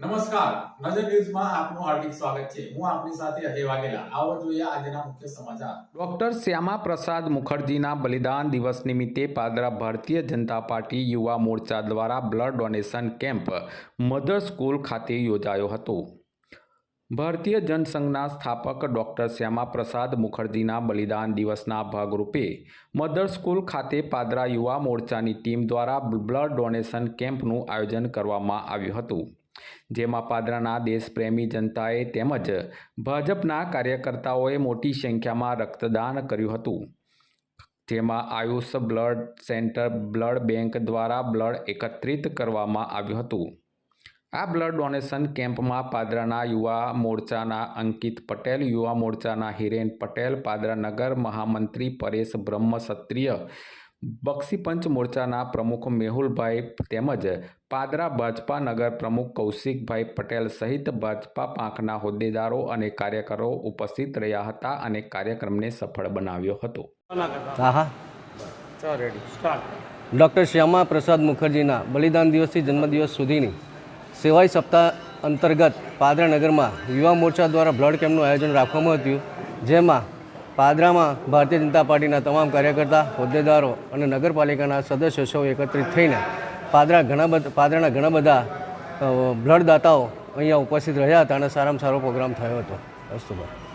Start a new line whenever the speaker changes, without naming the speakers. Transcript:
નમસ્કાર. નજર ન્યૂઝમાં આપનું હાર્દિક સ્વાગત છે. હું આપની સાથે અજય વાઘેલા. આવો જોઈએ આજના મુખ્ય સમાચાર. ડોક્ટર શ્યામા પ્રસાદ મુખર્જીના બલિદાન દિવસ નિમિત્તે પાદરા ભારતીય જનતા પાર્ટી યુવા મોરચા દ્વારા blood donation camp mother school ખાતે યોજાયો હતો. ભારતીય જનસંઘના સ્થાપક ડૉક્ટર શ્યામા પ્રસાદ મુખર્જીના બલિદાન દિવસના ભાગરૂપે મધર સ્કૂલ ખાતે પાદરા યુવા મોરચાની ટીમ દ્વારા બ્લડ ડોનેશન કેમ્પનું આયોજન કરવામાં આવ્યું હતું. જેમાં પાદરાના દેશપ્રેમી જનતાએ તેમજ ભાજપના કાર્યકર્તાઓએ મોટી સંખ્યામાં રક્તદાન કર્યું હતું. જેમાં Ayush blood center, blood bank દ્વારા બ્લડ એકત્રિત કરવામાં આવ્યું હતું. આ બ્લડ ડોનેશન કેમ્પમાં પાદરાના યુવા મોરચાના અંકિત પટેલ, યુવા મોરચાના હિરેન પટેલ, પાદરા નગર મહામંત્રી પરેશ બ્રહ્મ ક્ષત્રિય બક્ષીપંચ મોરચાના પ્રમુખ મેહુલભાઈ તેમજ પાદરા ભાજપા નગર પ્રમુખ કૌશિકભાઈ પટેલ સહિત ભાજપા પાંખના હોદ્દેદારો અને કાર્યકરો ઉપસ્થિત રહ્યા હતા અને કાર્યક્રમને સફળ બનાવ્યો હતો.
ડૉક્ટર શ્યામા પ્રસાદ મુખર્જીના બલિદાન દિવસથી જન્મદિવસ સુધીની સેવાઈ સપ્તાહ અંતર્ગત પાદરા નગરમાં યુવા મોરચા દ્વારા બ્લડ કેમ્પનું આયોજન રાખવામાં હતું જેમાં પાદરામાં ભારતીય જનતા પાર્ટીના તમામ કાર્યકર્તા, હોદ્દેદારો અને નગરપાલિકાના સદસ્યો સૌ એકત્રિત થઈને પાદરા ઘણા બધા, પાદરાના ઘણા બધા બ્લડદાતાઓ અહીંયા ઉપસ્થિત રહ્યા હતા અને સારામાં સારો પ્રોગ્રામ થયો હતો. અસ્તુ ભાઈ